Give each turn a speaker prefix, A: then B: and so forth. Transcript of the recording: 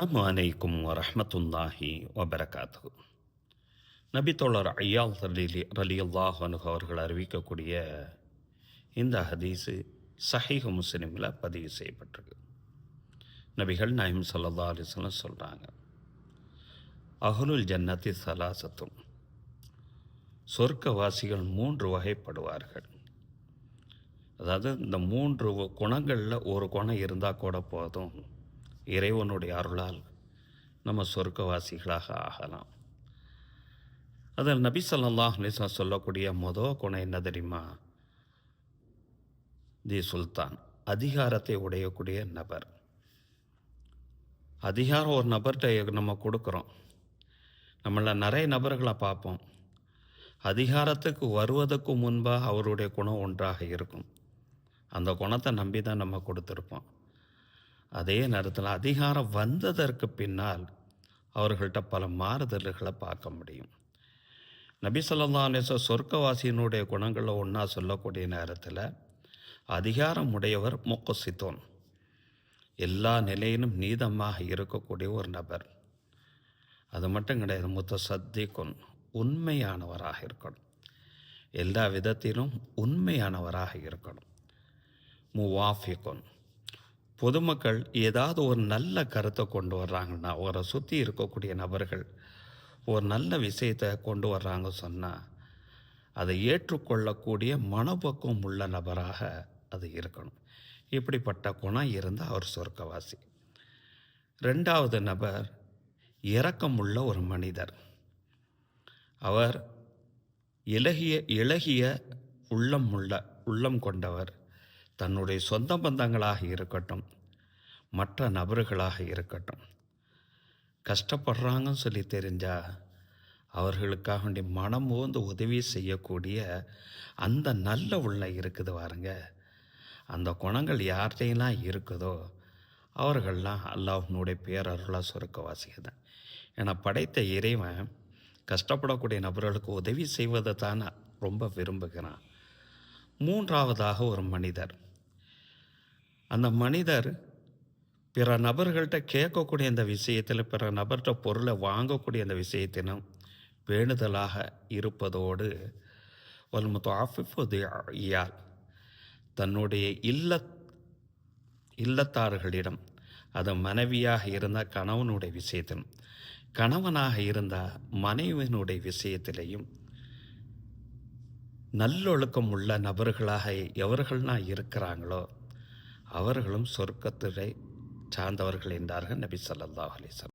A: அஸ்லாம் வலைக்கும் வரமத்துல்லாஹி வபரகாத்து நபித்தோழர் ஐயால் ரலி ரலியல்லாஹ் அனுகு அவர்கள் அறிவிக்கக்கூடிய இந்த ஹதீஸு சஹீஹ் முஸ்லிமில் பதிவு செய்யப்பட்டிருக்கு. நபிகள் நாயம் சல்லா அலிஸ்லாம் சொல்கிறாங்க அகலுல் ஜன்னத்தி சலாசத்தும் சொர்க்கவாசிகள் மூன்று வகைப்படுவார்கள். அதாவது இந்த மூன்று குணங்களில் ஒரு குணம் இருந்தால் கூட போதும். இறைவனுடைய அருளால் நம்ம சொர்க்கவாசிகளாக ஆகலாம். அதில் நபி ஸல்லல்லாஹு அலைஹி சொல்லக்கூடிய மொதல் குணம் என்ன தெரியுமா? தி சுல்தான் அதிகாரத்தை உடையக்கூடிய நபர். அதிகாரம் ஒரு நபர்கிட்ட நம்ம கொடுக்குறோம். நம்மள நிறைய நபர்களை பார்ப்போம். அதிகாரத்துக்கு வருவதற்கு முன்பாக அவருடைய குணம் ஒன்றாக இருக்கும். அந்த குணத்தை நம்பி தான் நம்ம கொடுத்துருப்போம். அதே நேரத்தில் அதிகாரம் வந்ததற்கு பின்னால் அவர்கள்ட்ட பல மாறுதல்களை பார்க்க முடியும். நபி சொல்லா அலேச சொர்க்கவாசியினுடைய குணங்களை ஒன்றா சொல்லக்கூடிய நேரத்தில் அதிகாரம் உடையவர் முக்கசித்தோன் எல்லா நிலையிலும் நீதமாக இருக்கக்கூடிய ஒரு நபர். அது மட்டும் கிடையாது முத்த சத்திக்குன் உண்மையானவராக இருக்கணும். எல்லா விதத்திலும் உண்மையானவராக இருக்கணும். முவாஃபிகுன் பொதுமக்கள் ஏதாவது ஒரு நல்ல கருத்தை கொண்டு வர்றாங்கன்னா அவரை சுற்றி இருக்கக்கூடிய நபர்கள் ஒரு நல்ல விஷயத்தை கொண்டு வர்றாங்க சொன்னால் அதை ஏற்றுக்கொள்ளக்கூடிய மனப்பக்குவம் உள்ள நபராக அது இருக்கணும். இப்படிப்பட்ட குணம் இருந்தால் அவர் சொர்க்கவாசி. ரெண்டாவது நபர் இரக்கமுள்ள ஒரு மனிதர். அவர் இலகிய இலகிய உள்ளம் உள்ள உள்ளம் கொண்டவர். தன்னுடைய சொந்த பந்தங்களாக இருக்கட்டும் மற்ற நபர்களாக இருக்கட்டும். கஷ்டப்படுறாங்கன்னு சொல்லி தெரிஞ்சால் அவர்களுக்காக வேண்டி மனம் ஓந்து உதவி செய்யக்கூடிய அந்த நல்ல உள்ள இருக்குது பாருங்க. அந்த குணங்கள் யார்கிட்டையெல்லாம் இருக்குதோ அவர்கள்லாம் அல்லாஹனுடைய பேரருளாக சுருக்கவாசிக தான் ஏன்னா படைத்த இறைவன் கஷ்டப்படக்கூடிய நபர்களுக்கு உதவி செய்வதை தான் ரொம்ப விரும்புகிறான். மூன்றாவதாக ஒரு மனிதர். அந்த மனிதர் பிற நபர்கள்ட்ட கேட்கக்கூடிய அந்த விஷயத்தில் பிற நபர்கிட்ட பொருளை வாங்கக்கூடிய அந்த விஷயத்திலும் வேண்டுதலாக இருப்பதோடு வல்முத்து ஆஃபிஃபுது இயால் தன்னுடைய இல்ல இல்லத்தார்களிடம் அது மனைவியாக இருந்தால் கணவனுடைய விஷயத்திலும் கணவனாக இருந்தால் மனைவியினுடைய விஷயத்திலையும் நல்லொழுக்கம் உள்ள நபர்களாக எவர்கள்னா இருக்கிறாங்களோ அவர்களும் சொர்க்கத்துறை சார்ந்தவர்கள் என்றார்கள் நபி ஸல்லல்லாஹு அலைஹி